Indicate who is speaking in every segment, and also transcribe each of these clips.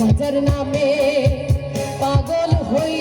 Speaker 1: হাজার নামে পাগল হই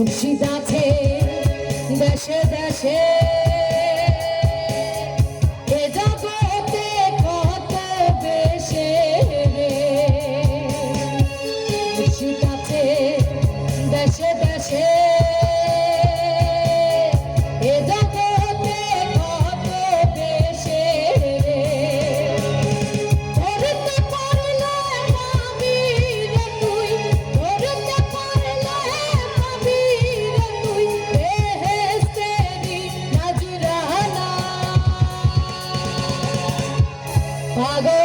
Speaker 1: মুর্শিদ আছে দেশে দেশে। Father.